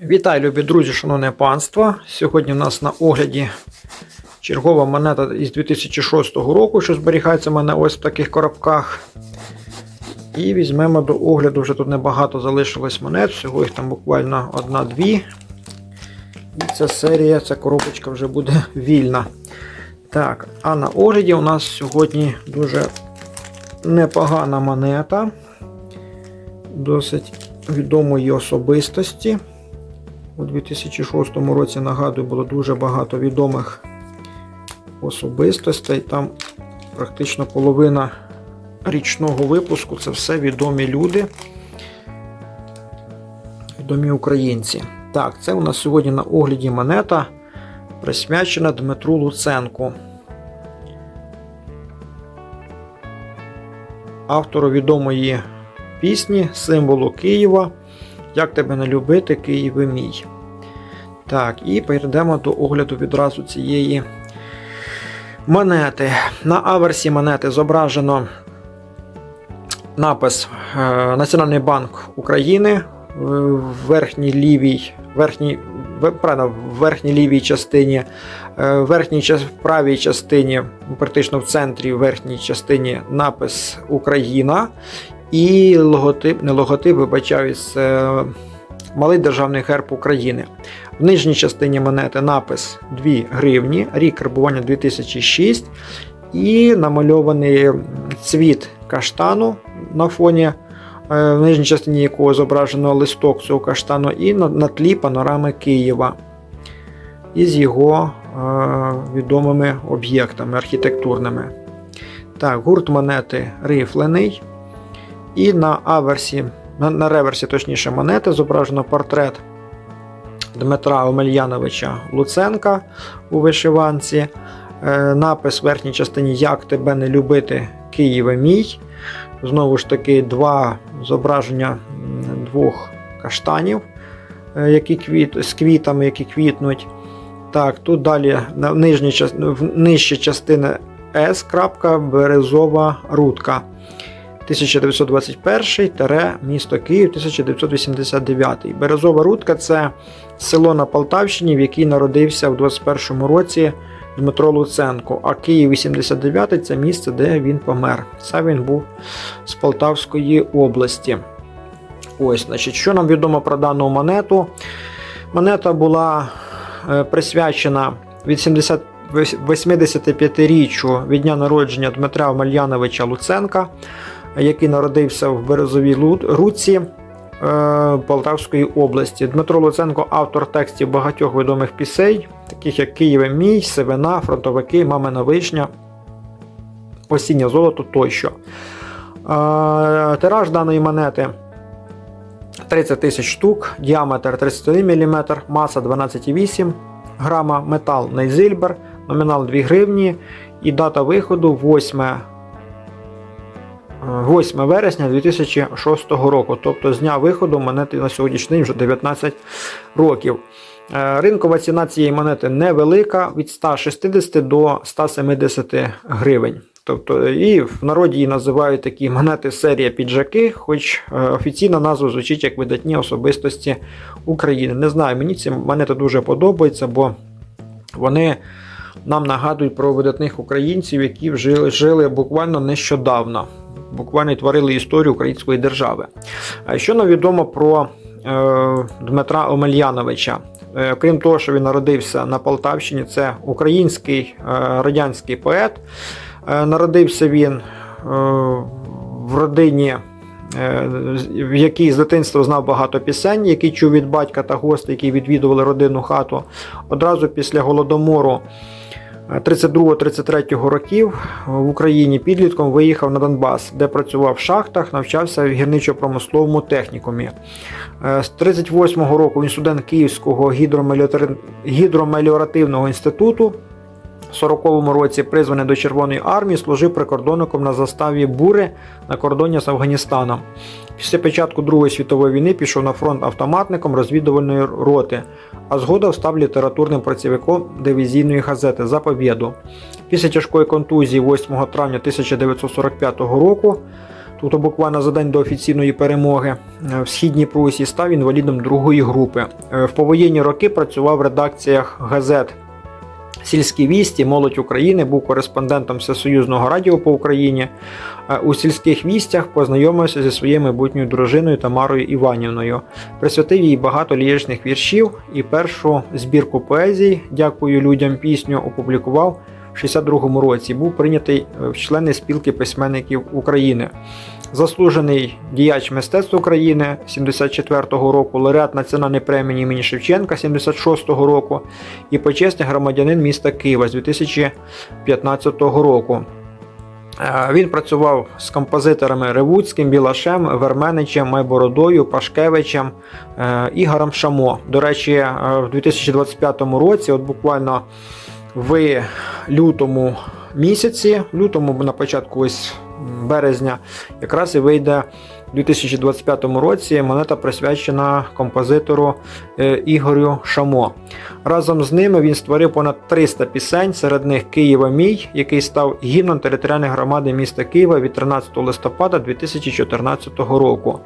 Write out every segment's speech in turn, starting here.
Вітаю, любі друзі, шановне панство. Сьогодні у нас на огляді чергова монета із 2006 року, що зберігається в мене ось в таких коробках. І візьмемо до огляду, вже тут небагато залишилось монет, всього їх там буквально одна-дві. І ця серія, ця коробочка вже буде вільна. Так, а на огляді у нас сьогодні дуже непогана монета. Досить відомої особистості. У 2006 році, нагадую, було дуже багато відомих особистостей. Там практично половина річного випуску це все відомі люди, відомі українці. Так, це у нас сьогодні на огляді монета, присвячена Дмитру Луценку. Автору відомої пісні, символу Києва. Як тебе не любити, Києве мій. Так, і перейдемо до огляду відразу цієї монети. На аверсі монети зображено напис е, Національний банк України в верхній лівій, верхній, правильно, в верхній лівій частині, е, в верхній правій частині, практично в центрі в верхній частині напис Україна. І логотип, не логотип, вибачаюсь, е, малий державний герб України. В нижній частині монети напис 2 гривні, рік карбування 2006 і намальований цвіт каштану на фоні, е, в нижній частині якого зображено листок цього каштану, і на, тлі панорами Києва із його е, відомими об'єктами архітектурними. Так, гурт монети рифлений. І на аверсі, на, на реверсі, точніше, монети зображено портрет Дмитра Омельяновича Луценка у вишиванці. Е, напис в верхній частині Як тебе не любити, Києве мій. Знову ж таки, два зображення двох каштанів, е, які квіт, з квітами, які квітнуть. Так, тут далі в нижчі частини С. Березова рудка. 1921 тере місто Київ 1989. Березова Рудка це село на Полтавщині, в якій народився в 21 році Дмитро Луценко. А Київ 89 це місце, де він помер. Це він був з Полтавської області. Ось, значить, що нам відомо про дану монету? Монета була е, присвячена від 70 85-річчю від дня народження Дмитра Омельяновича Луценка який народився в Березовій Руці е, Полтавської області. Дмитро Луценко автор текстів багатьох відомих пісень, таких як Києве мій, Севина, Фронтовики, Мамина Вишня, Осіннє золото тощо. Е, Тираж даної монети 30 тисяч штук, діаметр 31 мм, маса 12,8 грама, метал Нейзильбер, номінал 2 гривні і дата виходу 8 8 вересня 2006 року, тобто з дня виходу монети на сьогоднішній день вже 19 років. Е, Ринкова ціна цієї монети невелика від 160 до 170 гривень. Тобто і в народі її називають такі монети серія піджаки, хоч е, офіційна назва звучить як видатні особистості України. Не знаю, мені ці монети дуже подобаються, бо вони нам нагадують про видатних українців, які жили, жили буквально нещодавно буквально творили історію української держави. Що нам відомо про е, Дмитра Омельяновича? Е, крім того, що він народився на Полтавщині, це український е, радянський поет. Народився він в родині. В якій з дитинства знав багато пісень, які чув від батька та гостей, які відвідували родинну хату. Одразу після голодомору 32-33 років в Україні підлітком виїхав на Донбас, де працював в шахтах, навчався в гірничо-промисловому технікумі. Е, З 38-го року він студент Київського гідромеліоративного інституту. В 40-му році призваний до Червоної армії, служив прикордонником на заставі Бури на кордоні з Афганістаном. Після початку Другої світової війни пішов на фронт автоматником розвідувальної роти, а згодом став літературним працівником дивізійної газети за побєду. Після тяжкої контузії 8 травня 1945 року тобто буквально за день до офіційної перемоги е, в східній Прусі, став інвалідом другої групи. Е, В повоєнні роки працював в редакціях газет Сільські вісті, молодь України, був кореспондентом Всесоюзного радіо по Україні. Е, У сільських вістях познайомився зі своєю майбутньою дружиною Тамарою Іванівною. Присвятив їй багато ліричних віршів і першу збірку поезій Дякую людям пісню опублікував в 62-му році. Був прийнятий е, в члени спілки письменників України. Заслужений діяч мистецтва України 74-го року, лауреат Національної премії імені Шевченка 76-го року і почесний громадянин міста Києва з 2015 року. Е, Він працював з композиторами Ревуцьким, Білашем, Верменичем, Майбородою, Пашкевичем, е, Ігорем Шамо. До речі, в 2025 році, от буквально в лютому місяці, в лютому на початку ось березня, якраз і вийде у 2025 році монета присвячена композитору е, Ігорю Шамо. Разом з ними він створив понад 300 пісень, серед них Києва мій, який став гімном територіальної громади міста Києва від 13 листопада 2014 року.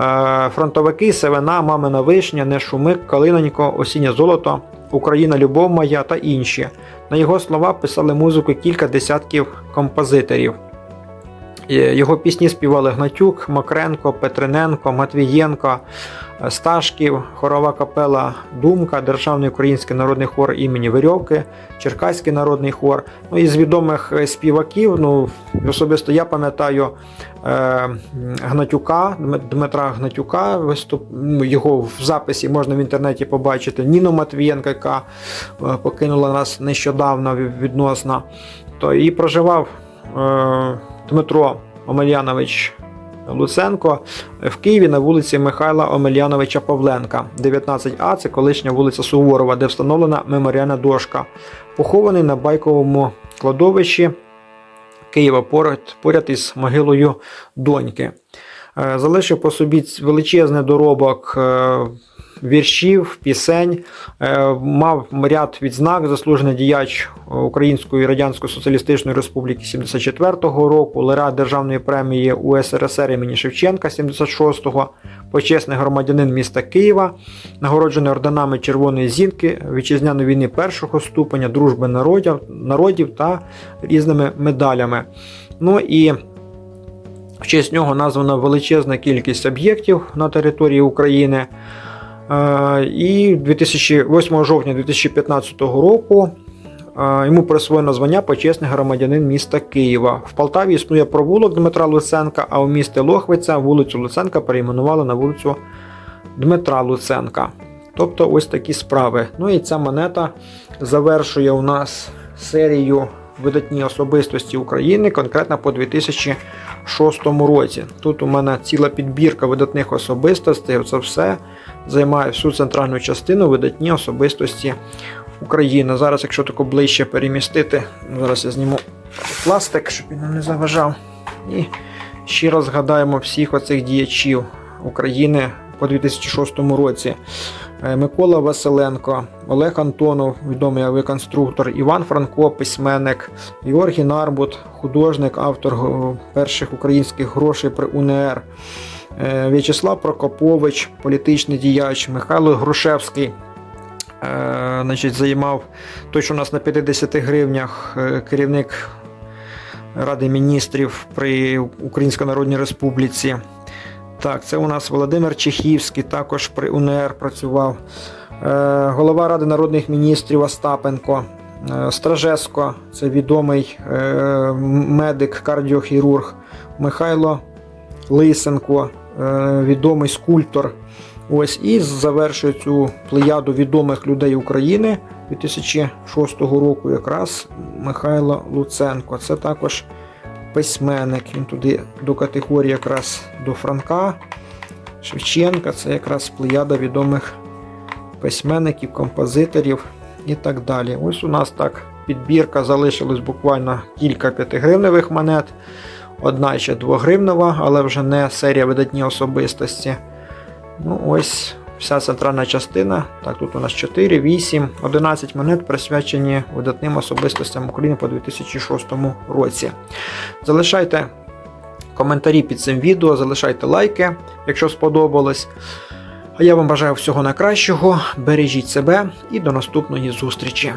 Е, Фронтовики, Севена, Мамина Вишня, Не Шумик, Калинонько, Осіннє золото, Україна, Любов моя та інші. На його слова писали музику кілька десятків композиторів. Його пісні співали Гнатюк, Макренко, Петриненко, Матвієнко, Сташків, хорова капела Думка, Державний український народний хор імені Верьовки, Черкаський народний хор. Ну і з відомих е, співаків, ну особисто я пам'ятаю е, Гнатюка, Дмитра Гнатюка, виступ, ну, його в записі можна в інтернеті побачити. Ніну Матвієнко, яка е, покинула нас нещодавно відносно. То і проживав Дмитро Омельянович Луценко в Києві на вулиці Михайла Омельяновича Павленка, 19А, це колишня вулиця Суворова, де встановлена меморіальна дошка. Похований на байковому кладовищі Києва поряд, поряд із могилою доньки. Е, Залишив по собі величезний доробок е, віршів, пісень, е, мав ряд відзнак, заслужений діяч Української Радянської Соціалістичної Республіки 74-го року, лауреат Державної премії УСРСР імені Шевченка 76-го, почесний громадянин міста Києва, нагороджений орденами Червоної зінки, вітчизняної війни першого ступеня, дружби народів, народів та різними медалями. Ну і в честь нього названа величезна кількість об'єктів на території України. Е, І 2008 жовтня 2015 року е, йому присвоєно звання почесний громадянин міста Києва. В Полтаві існує провулок Дмитра Луценка, а у місті Лохвиця вулицю Луценка перейменували на вулицю Дмитра Луценка. Тобто ось такі справи. Ну і ця монета завершує у нас серію видатні особистості України, конкретно по 2006 році. Тут у мене ціла підбірка видатних особистостей. Це все займає всю центральну частину видатні особистості України. Зараз, якщо тако ближче перемістити, зараз я зніму пластик, щоб він нам не заважав. І ще раз згадаємо всіх оцих діячів України по 2006 році. Е, Микола Василенко, Олег Антонов, відомий авіаконструктор, Іван Франко, письменник, Георгій Нарбут, художник, автор перших українських грошей при УНР, е, В'ячеслав Прокопович, політичний діяч, Михайло Грушевський. е, Значить, займав той, що у нас на 50 гривнях, керівник Ради міністрів при Українській Народній Республіці. Так, це у нас Володимир Чехівський, також при УНР працював. Е, голова Ради народних міністрів Остапенко. Е, Стражеско, це відомий е, медик, кардіохірург. Михайло Лисенко, відомий скульптор. Ось і завершує цю плеяду відомих людей України 2006 року, якраз Михайло Луценко. Це також письменник. Він туди до категорії якраз до Франка, Шевченка. Це якраз плеяда відомих письменників, композиторів і так далі. Ось у нас так підбірка залишилось буквально кілька п'ятигривневих монет. Одна ще двогривнева, але вже не серія видатні особистості. Ну, ось вся центральна частина. Так, тут у нас 4, 8, 11 монет присвячені видатним особистостям України по 2006 році. Залишайте коментарі під цим відео, залишайте лайки, якщо сподобалось. А я вам бажаю всього найкращого, бережіть себе і до наступної зустрічі.